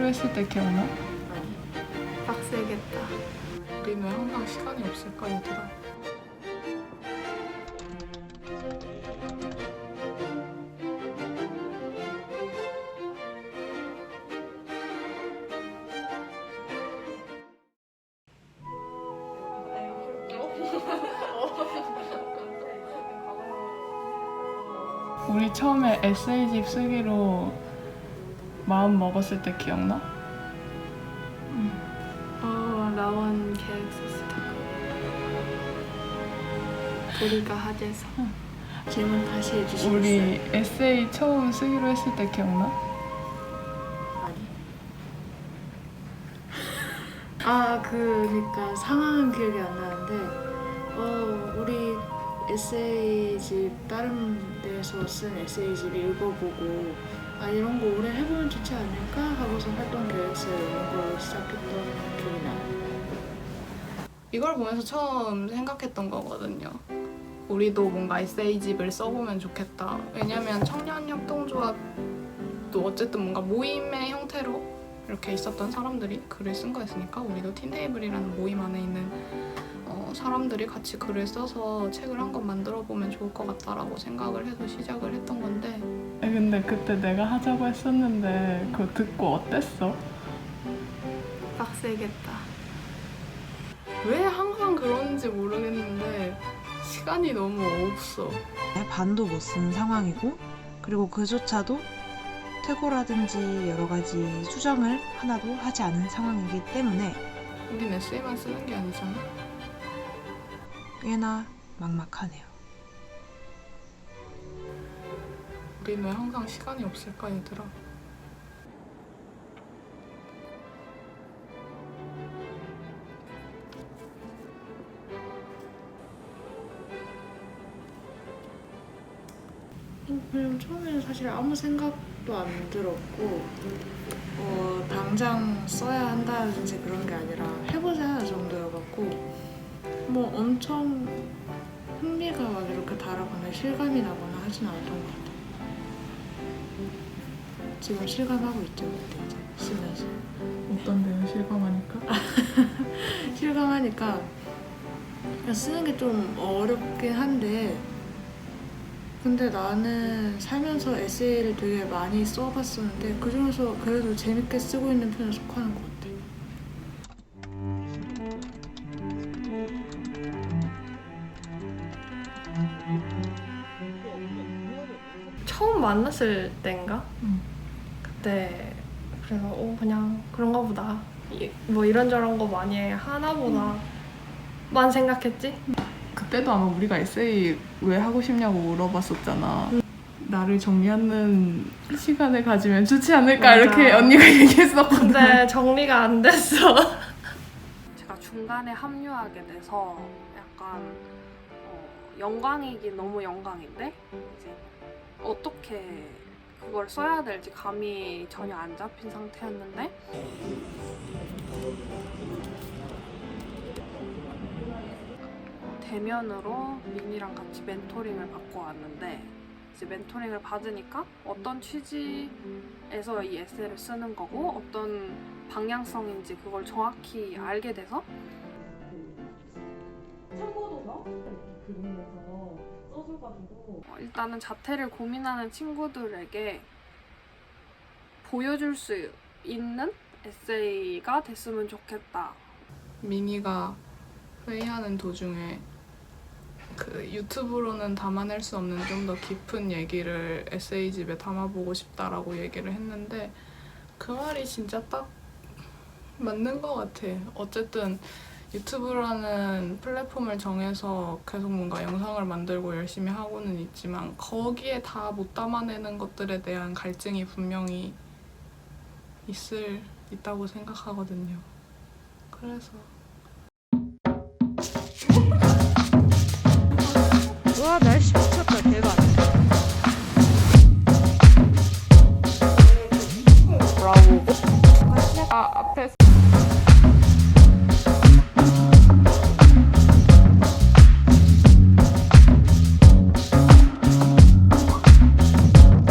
쓰기로 했을 때 기억나? 아니 빡세겠다 우리는 항상 시간이 없을까 얘들아 우리 처음에 에세이집 쓰기로 마음 먹었을 때 기억나? 어 나온 계획 썼어 우리가 하재서 질문 다시 해주시겠어요? 우리 에세이 처음 쓰기로 했을 때 기억나? 아니 아 그니까 상황은 기억이 안 나는데 어 우리 에세이집 다른 데 서 쓴 에세이집 읽어보고 아 이런 거 올해 해보면 좋지 않을까 하고서 활동 계획서에 이런 걸 시작했던 기억이 나요 이걸 보면서 처음 생각했던 거거든요. 우리도 뭔가 에세이집을 써보면 좋겠다. 왜냐면 청년 협동조합도 어쨌든 뭔가 모임의 형태로 이렇게 있었던 사람들이 글을 쓴 거였으니까 우리도 틴테이블이라는 모임 안에 있는 어, 사람들이 같이 글을 써서 책을 한 권 만들어 보면 좋을 것 같다라고 생각을 해서 시작을 했던 건데 근데 그때 내가 하자고 했었는데 그거 듣고 어땠어? 빡세겠다 왜 항상 그러는지 모르겠는데 시간이 너무 없어. 반도 못 쓴 상황이고 그리고 그조차도 퇴고라든지 여러 가지 수정을 하나도 하지 않은 상황이기 때문에 우린 에세이만 쓰는 게 아니잖아. 꽤나 막막하네요. 우리는 항상 시간이 없을까 얘들아. 그냥 처음에는 사실 아무 생각도 안 들었고 어, 당장 써야 한다든지 그런 게 아니라 해보자 뭐 엄청 흥미가 막 이렇게 달아거나 실감이 나거나 하진 않았던 것 같아요. 지금 실감하고 있죠, 그때 이제 쓰면서. 어떤데요 실감하니까? 실감하니까 쓰는 게 좀 어렵긴 한데 근데 나는 살면서 에세이를 되게 많이 써봤었는데 그중에서 그래도 재밌게 쓰고 있는 편에 속하는 것 같아. 처음 만났을 때인가? 응. 그때 그래서 어 그냥 그런가 보다 이- 뭐 이런저런 거 많이 하나 보다만 생각했지 그때도 아마 우리가 에세이 왜 하고 싶냐고 물어봤었잖아. 나를 정리하는 시간을 가지면 좋지 않을까 맞아. 이렇게 언니가 얘기했었거든. 근데 정리가 안 됐어 제가 중간에 합류하게 돼서 약간 어, 영광이긴 너무 영광인데 이제 어떻게 그걸 써야 될지 감이 전혀 안 잡힌 상태였는데? 대면으로 민이랑 같이 멘토링을 받고 왔는데 이제 멘토링을 받으니까 어떤 취지에서 이 에세이를 쓰는 거고 어떤 방향성인지 그걸 정확히 알게 돼서 어, 일단은 자퇴를 고민하는 친구들에게 보여줄 수 있는 에세이가 됐으면 좋겠다. 미니가 회의하는 도중에 그 유튜브로는 담아낼 수 없는 좀 더 깊은 얘기를 에세이집에 담아보고 싶다라고 얘기를 했는데 그 말이 진짜 딱 맞는 것 같아. 어쨌든 유튜브라는 플랫폼을 정해서 계속 뭔가 영상을 만들고 열심히 하고는 있지만 거기에 다 못 담아내는 것들에 대한 갈증이 분명히 있을 있다고 생각하거든요. 그래서